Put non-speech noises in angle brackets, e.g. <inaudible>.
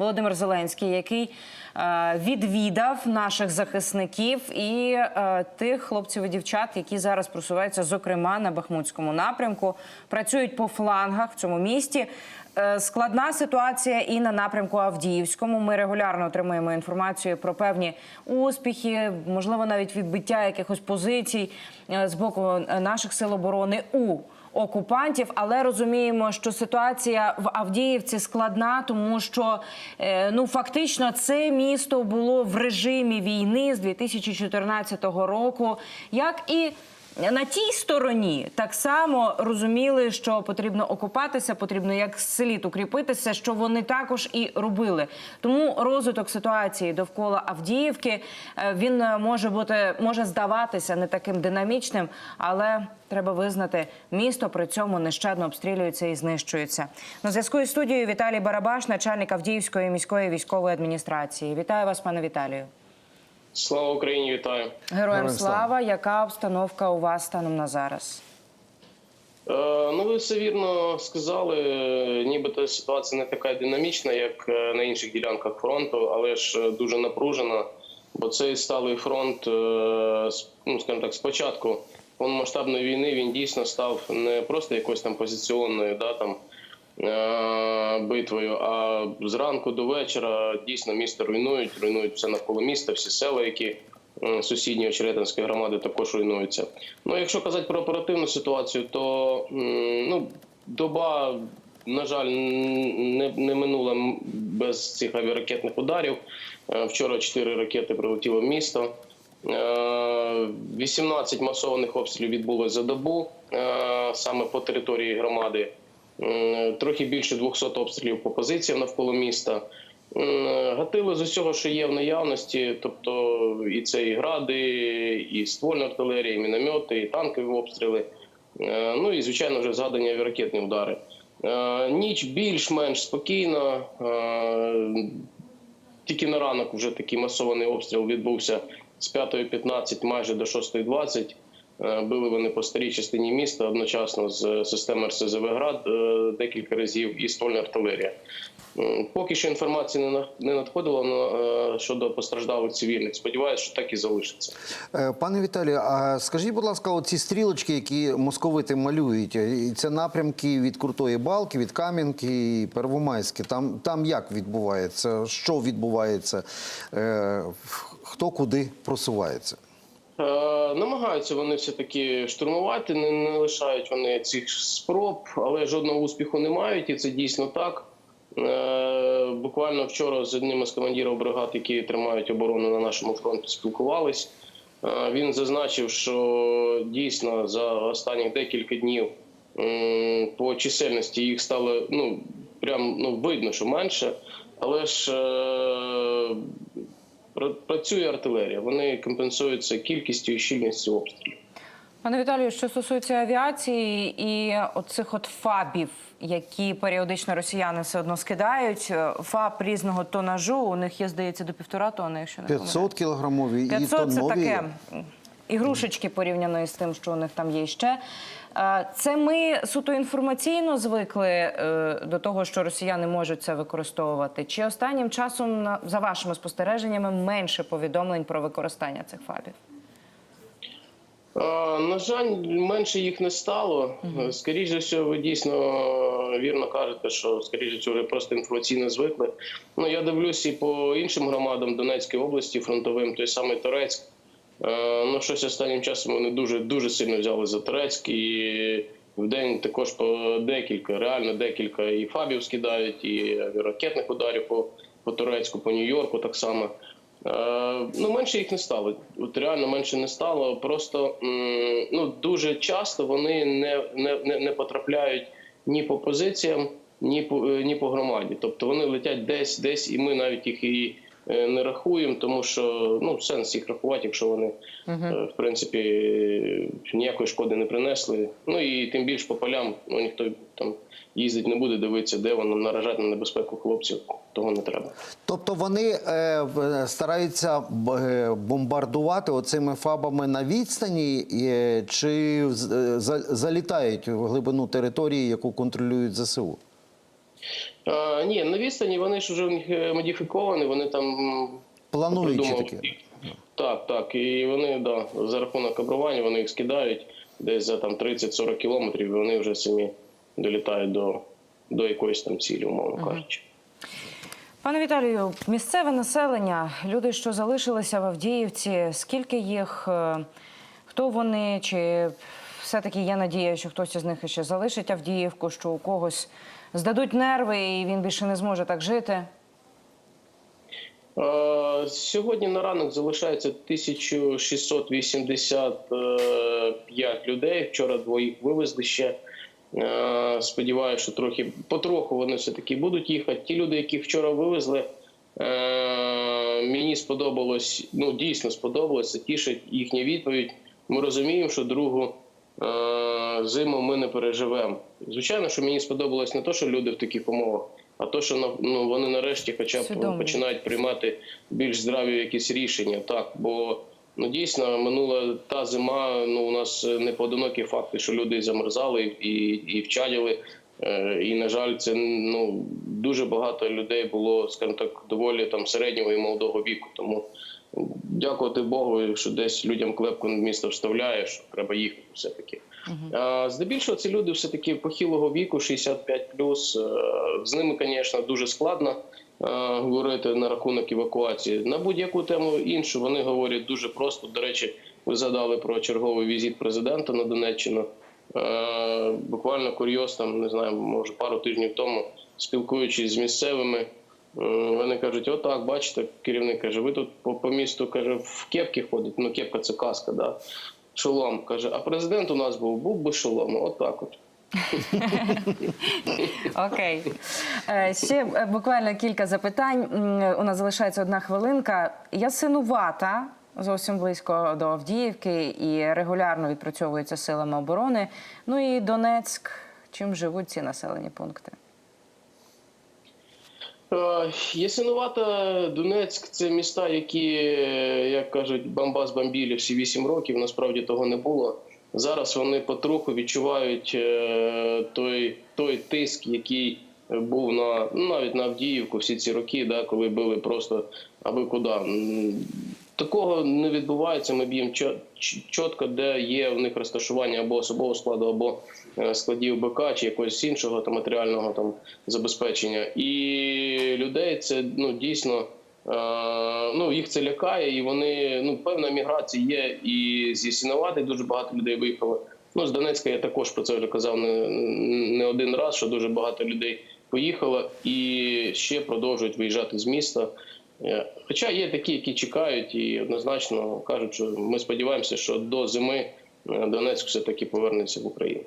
Володимир Зеленський, який е, відвідав наших захисників і е, тих хлопців і дівчат, які зараз просуваються, зокрема на Бахмутському напрямку, працюють по флангах в цьому місті. Е, Складна ситуація і на напрямку Авдіївському. Ми регулярно отримуємо інформацію про певні успіхи, можливо, навіть відбиття якихось позицій з боку наших сил оборони у окупантів. Але розуміємо, що ситуація в Авдіївці складна, тому що е, ну фактично це місто було в режимі війни з 2014 року, як і на тій стороні так само розуміли, що потрібно окупатися, потрібно як слід укріпитися, що вони також і робили. Тому розвиток ситуації довкола Авдіївки е, він е, може бути може здаватися не таким динамічним, але треба визнати, місто при цьому нещадно обстрілюється і знищується. На зв'язку із студією Віталій Барабаш, начальник Авдіївської міської військової адміністрації. Вітаю вас, пане Віталію. Слава Україні, вітаю. Героям Героям слава. слава. Яка обстановка у вас станом на зараз? Е, ну, ви все вірно сказали. Нібито ситуація не така динамічна, як е, на інших ділянках фронту, але ж е, дуже напружена. Бо цей сталий фронт, е, ну скажімо так, спочатку повномасштабної війни він дійсно став не просто якоюсь там позиціонною, да там битвою, а зранку до вечора дійсно місто руйнують, руйнують все навколо міста, всі села, які сусідні Очеретинської громади також руйнуються. Ну, якщо казати про оперативну ситуацію, то ну, доба, на жаль, не, не минула без цих авіаракетних ударів. Е, Вчора чотири ракети прилетіло в місто. Е, 18 масованих обстрілів відбулося за добу е, саме по території громади. Трохи більше 200 обстрілів по позиціям навколо міста. Гатили з усього, що є в наявності, тобто і це і гради, і ствольна артилерія, і міномети, і танкові обстріли. Е, Ну і звичайно вже згадані авіаракетні удари. Е, Ніч більш-менш спокійна. Е, Тільки на ранок вже такий масований обстріл відбувся з 5.15 майже до 6.20. Е, Били вони по старій частині міста одночасно з системи РСЗВ «Град» е, декілька разів і ствольна артилерія. Поки що інформації не на- не надходило е, щодо постраждалих цивільних. Сподіваюся, що так і залишиться. Е, Пане Віталію, а скажіть, будь ласка, оці стрілочки, які московити малюють, е, це напрямки від Крутої Балки, від Кам'янки і Первомайське. Там, там як відбувається? Що відбувається? Е, Хто куди просувається? Е, намагаються вони все таки штурмувати, не, не лишають вони цих спроб, але жодного успіху не мають, і це дійсно так. Е, буквально вчора з одним із командирів бригад, які тримають оборону на нашому фронті, спілкувались. Е, він зазначив, що дійсно за останні декілька днів м, по чисельності їх стало ну прям ну видно, що менше, але ж е, Працює артилерія, вони компенсуються кількістю і щільністю обстрілів. Пане Віталію, що стосується авіації і оцих от фабів, які періодично росіяни все одно скидають, е, фаб різного тонажу, у них є, здається, до півтора тонни, якщо не 500 кілограмові і 500 це таке ігрушечки порівняно із тим, що у них там є ще. Це ми суто інформаційно звикли е, до того, що росіяни можуть це використовувати. Чи останнім часом, за вашими спостереженнями, менше повідомлень про використання цих фабів? На жаль, менше їх не стало. Скоріше все, ви дійсно е, вірно кажете, що скоріше все, вже просто інформаційно звикли. Ну я дивлюсь і по іншим громадам Донецької області, фронтовим, той самий Торецьк. Е, Ну, щось останнім часом вони дуже дуже сильно взяли за Торецьк і в день також по декілька, реально декілька і фабів скидають, і ракетних ударів по, по Турецьку, по Нью-Йорку так само. Е, Ну, менше їх не стало. От реально менше не стало. Просто ну, дуже часто вони не, не, не, потрапляють ні по позиціям, ні по, е, ні по громаді. Тобто вони летять десь, десь, і ми навіть їх і не рахуємо, тому що ну, сенс їх рахувати, якщо вони е, в принципі е, ніякої шкоди не принесли. Ну і тим більше по полям ну, ніхто там їздить не буде, дивитися, де воно наражати на небезпеку хлопців. Того не треба. Тобто вони е, стараються е, бомбардувати оцими фабами на відстані, е, чи з- е, залітають в глибину території, яку контролюють ЗСУ? А, ні, на відстані вони ж вже в них е, модифіковані, вони там придумали. такі. Так, так. І вони да, за рахунок кабрування вони їх скидають десь за там 30-40 кілометрів, і вони вже самі долітають до, до якоїсь там цілі, умовно кажучи. Пане Віталію, місцеве населення, люди, що залишилися в Авдіївці, скільки їх, е, хто вони, чи все-таки є надія, що хтось із них ще залишить Авдіївку, що у когось здадуть нерви і він більше не зможе так жити? Е, Сьогодні на ранок залишається 1685 людей. Вчора двоїх вивезли ще. Е, Сподіваюся, що трохи потроху вони все таки будуть їхати. Ті люди, яких вчора вивезли, е, мені сподобалось, ну дійсно сподобалося. Тішить їхня відповідь. Ми розуміємо, що другу зиму ми не переживемо. Звичайно, що мені сподобалось не те, що люди в таких умовах, а то, що ну, вони нарешті, хоча б Свідомі. починають приймати більш здраві якісь рішення. Так, бо ну дійсно минула та зима. Ну у нас е, не поодинокі факти, що люди замерзали і, і вчаділи. Е, І на жаль, це ну дуже багато людей було, скажімо так, доволі там середнього і молодого віку. Тому дякувати Богу, що десь людям клепку на місто вставляє, що треба їхати все таки. А, Здебільшого це люди все таки похилого віку, 65+. Е, З ними, звісно, дуже складно е, говорити на рахунок евакуації. На будь-яку тему іншу вони говорять дуже просто. До речі, ви згадали про черговий візит президента на Донеччину. Е, Буквально курйоз, там не знаю, може пару тижнів тому, спілкуючись з місцевими, вони кажуть: отак, бачите, керівник каже, ви тут по, по місту каже, в кепки ходите. Ну, кепка це каска, да. Шолом каже, а президент у нас був, був без шолому. Отак от. <laughs> Окей. Е, Ще е, буквально кілька запитань. У нас залишається одна хвилинка. Ясинувата зовсім близько до Авдіївки і регулярно відпрацьовується силами оборони. Ну і Донецьк. Чим живуть ці населені пункти? Е, Ясинувата, Донецьк це міста, які, е, як кажуть, бомбас бомбілі всі вісім років. Насправді того не було. Зараз вони потроху відчувають е, той, той тиск, який був на ну, навіть на Авдіївку всі ці роки, да, коли били просто аби куди. Такого не відбувається. Ми б'ємо чітко, де є в них розташування або особового складу, або е, складів БК чи якогось іншого там матеріального там забезпечення. І людей це ну дійсно е, ну їх це лякає, і вони ну певна міграція є. І з Ясіновати дуже багато людей виїхало. Ну з Донецька я також про це вже казав не, не один раз, що дуже багато людей поїхало і ще продовжують виїжджати з міста. Е, Хоча є такі, які чекають і однозначно кажуть, що ми сподіваємося, що до зими е, Донецьк все таки повернеться в Україну.